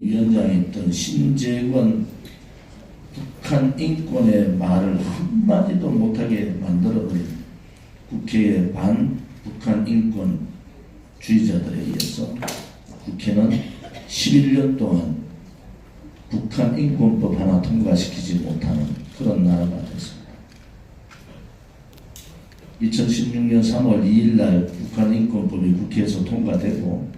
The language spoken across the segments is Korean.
위원장이었던 신재권 북한 인권의 말을 한마디도 못하게 만들어버린 국회의 반 북한 인권주의자들에 의해서 국회는 11년 동안 북한 인권법 하나 통과시키지 못하는 그런 나라가 됐습니다. 2016년 3월 2일 날 북한 인권법이 국회에서 통과되고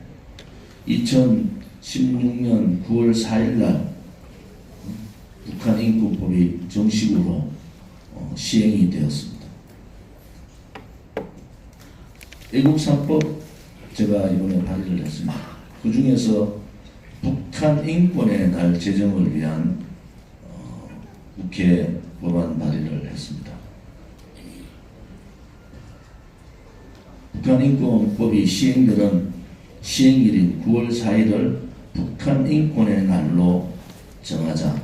2016년 9월 4일 날 북한 인권법이 정식으로 어, 시행이 되었습니다. 애국산법 제가 이번에 발의를 했습니다. 그 중에서 북한 인권의 날 제정을 위한 어, 국회 법안 발의를 했습니다. 북한 인권법이 시행되는 시행일인 9월 4일을 북한 인권의 날로 정하자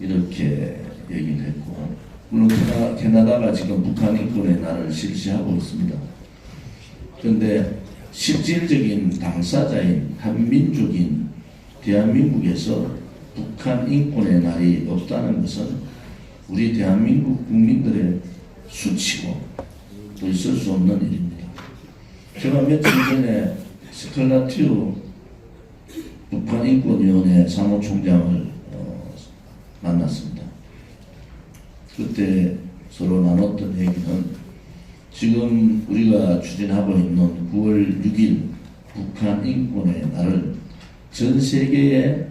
이렇게 얘기를 했고 물론 캐나, 캐나다 가 지금 북한 인권의 날을 실시하고 있습니다. 그런데 실질적인 당사자인 한민족인 대한민국에서 북한 인권의 날이 없다는 것은 우리 대한민국 국민들의 수치고 또 있을 수 없는 일입니다. 제가 며칠 전에 스칼라티오 인권위원회 사무총장을 어, 만났습니다. 그때 서로 나눴던 얘기는 지금 우리가 추진하고 있는 9월 6일 북한 인권의 날을 전 세계의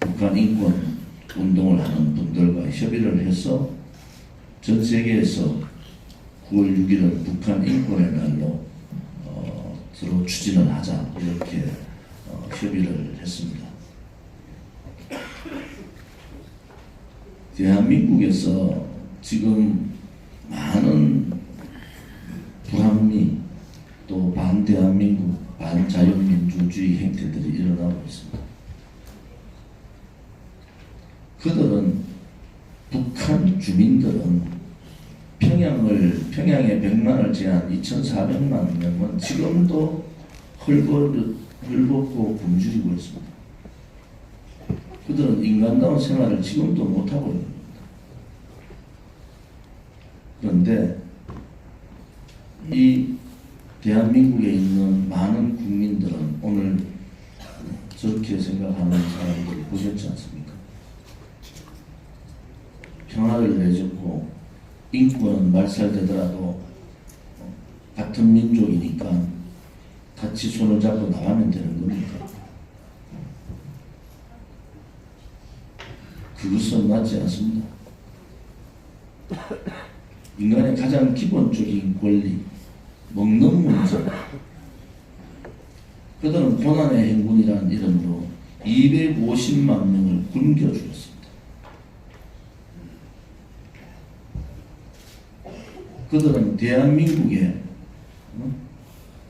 북한 인권 운동을 하는 분들과 협의를 해서 전 세계에서 9월 6일을 북한 인권의 날로 어, 서로 추진을 하자 이렇게 어, 협의를 했습니다. 대한민국에서 지금 많은 불합리 또 반대한민국 반자유민주주의 행태들이 일어나고 있습니다. 그들은 북한 주민들은 평양을 평양에 100만을 제한 2,400만 명은 지금도 헐벗, 헐벗고 굶주리고 있습니다. 그들은 인간다운 생활을 지금도 못하고 있는 겁니다. 그런데 이 대한민국에 있는 많은 국민들은 오늘 저렇게 생각하는 사람들을 보셨지 않습니까? 평화를 내줬고 인권은 말살되더라도 같은 민족이니까 같이 손을 잡고 나가면 되는 겁니까? 그것은 맞지 않습니다. 인간의 가장 기본적인 권리, 먹는 문제. 그들은 고난의 행군이라는 이름으로 250만 명을 굶겨 죽였습니다. 그들은 대한민국에 어?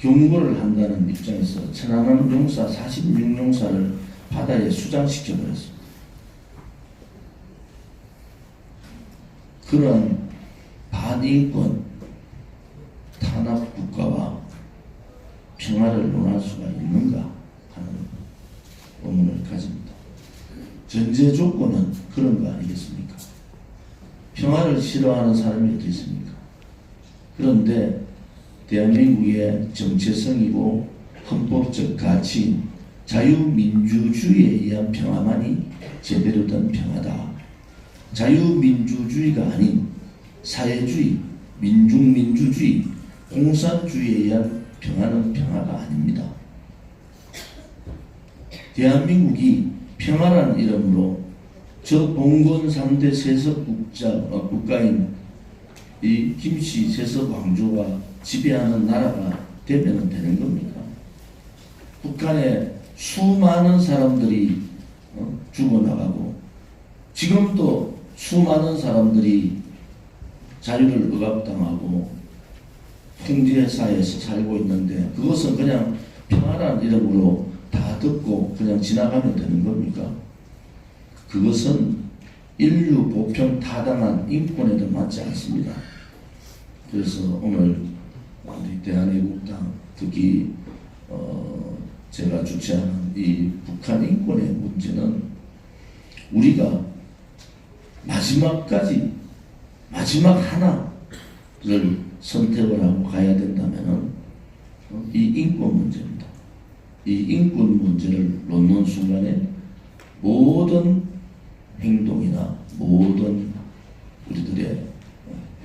경고를 한다는 입장에서 천안함 용사 46용사를 바다에 수장시켜 버렸습니다. 그런 반인권 탄압 국가와 평화를 논할 수가 있는가 하는 의문을 가집니다. 전제 조건은 그런 거 아니겠습니까? 평화를 싫어하는 사람이 어디 있습니까? 그런데 대한민국의 정체성이고 헌법적 가치인 자유민주주의에 의한 평화만이 제대로 된 평화다. 자유민주주의가 아닌 사회주의, 민중민주주의, 공산주의에 의한 평화는 평화가 아닙니다. 대한민국이 평화라는 이름으로 저 봉건 3대 세석 국자, 어, 국가인 이 김씨 세석 왕조가 지배하는 나라가 되면 되는 겁니까? 북한에 수많은 사람들이 어, 죽어나가고 지금도 수많은 사람들이 자유를 억압당하고 통제 사회에서 살고 있는데 그것은 그냥 평화라는 이름으로 다 듣고 그냥 지나가면 되는 겁니까? 그것은 인류 보편 타당한 인권에도 맞지 않습니다. 그래서 오늘 우리 대한애국당 특히 어 제가 주최하는 이 북한 인권의 문제는 우리가 마지막까지 마지막 하나를 선택을 하고 가야 된다면은 어, 이 인권 문제입니다. 이 인권 문제를 놓는 순간에 모든 행동이나 모든 우리들의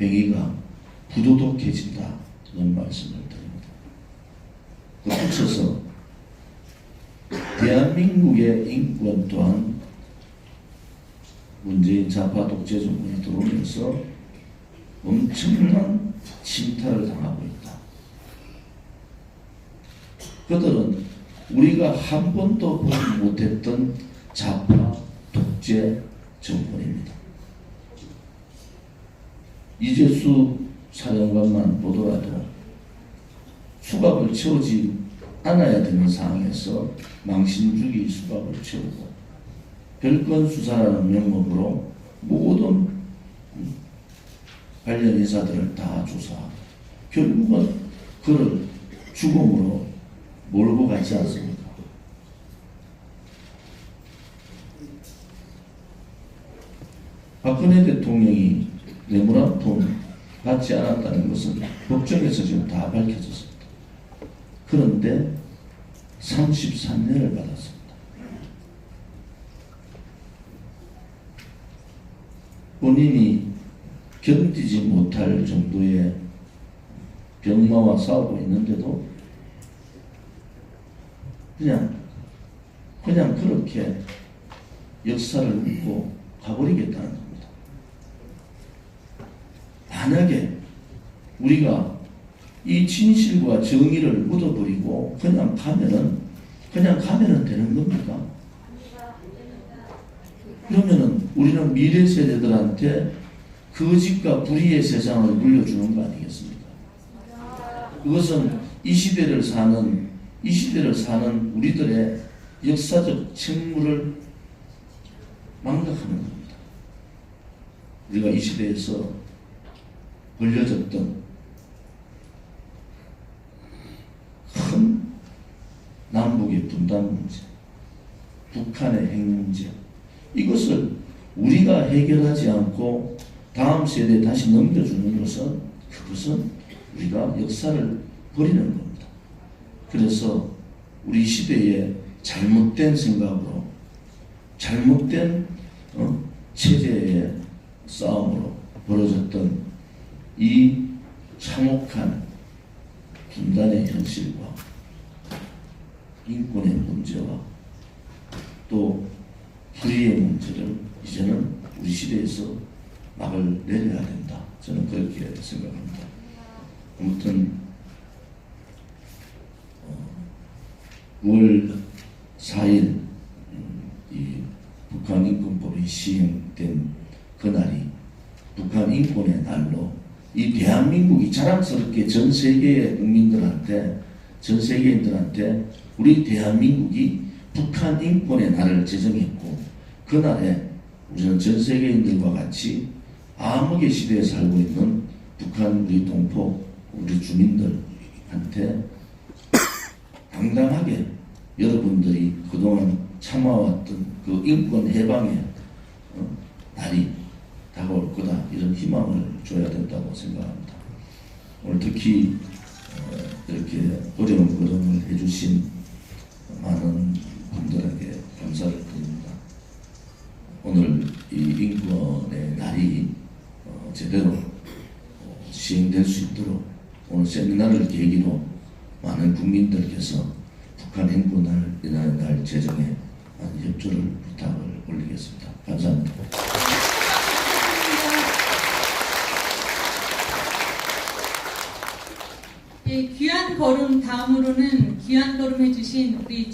행위가 부도덕해진다. 그런 말씀을 드립니다. 그 붙여서 대한민국의 인권 또한 문재인 좌파 독재 정권이 들어오면서 엄청난 침탈을 당하고 있다. 그들은 우리가 한 번도 보지 못했던 좌파 독재 정권입니다. 이재수 사령관만 보더라도 수갑을 채우지 않아야 되는 상황에서 망신주기 수갑을 채우고 별건 수사라는 명목으로 모든 관련 인사들을 다 조사하고 결국은 그를 죽음으로 몰고 가지 않습니까? 박근혜 대통령이 뇌물 돈 받지 않았다는 것은 법정에서 지금 다 밝혀졌습니다. 그런데 33년을 받았습니다. 본인이 견디지 못할 정도의 병마와 싸우고 있는데도 그냥 그냥 그렇게 역사를 묻고 가버리겠다는. 만약에 우리가 이 진실과 정의를 묻어버리고 그냥 가면은 그냥 가면은 되는 겁니까? 그러면은 우리는 미래 세대들한테 거짓과 불의의 세상을 물려주는 거 아니겠습니까? 그것은 이 시대를 사는 이 시대를 사는 우리들의 역사적 책무를 망각하는 겁니다. 우리가 이 시대에서 벌려졌던 큰 남북의 분단 문제, 북한의 핵 문제, 이것을 우리가 해결하지 않고 다음 세대에 다시 넘겨주는 것은 그것은 우리가 역사를 버리는 겁니다. 그래서 우리 시대의 잘못된 생각으로 잘못된 어, 체제의 싸움으로 벌어졌던 이 참혹한 분단의 현실과 인권의 문제와 또 불의의 문제를 이제는 우리 시대에서 막을 내려야 된다. 저는 그렇게 생각합니다. 아무튼 어, 9월 4일 음, 이 북한 인권법이 시행된 그날이 북한 인권의 날로 이 대한민국이 자랑스럽게 전 세계의 국민들한테 전 세계인들한테 우리 대한민국이 북한 인권의 날을 제정했고 그날에 우리는 전 세계인들과 같이 암흑의 시대에 살고 있는 북한 우리 동포 우리 주민들한테 당당하게 여러분들이 그동안 참아왔던 그 인권 해방의 어, 날이 다가올 거다 이런 희망을 줘야 된다고 생각합니다. 오늘 특히 어, 이렇게 어려운 걸음을 해주신 많은 분들에게 감사를 드립니다. 오늘 이 인권의 날이 어, 제대로 어, 시행될 수 있도록 오늘 세미나를 계기로 많은 국민들께서 북한 인권을 날 제정에 많은 협조를 부탁을 올리겠습니다. 감사합니다. 귀한 걸음 다음으로는 귀한 걸음 해주신 우리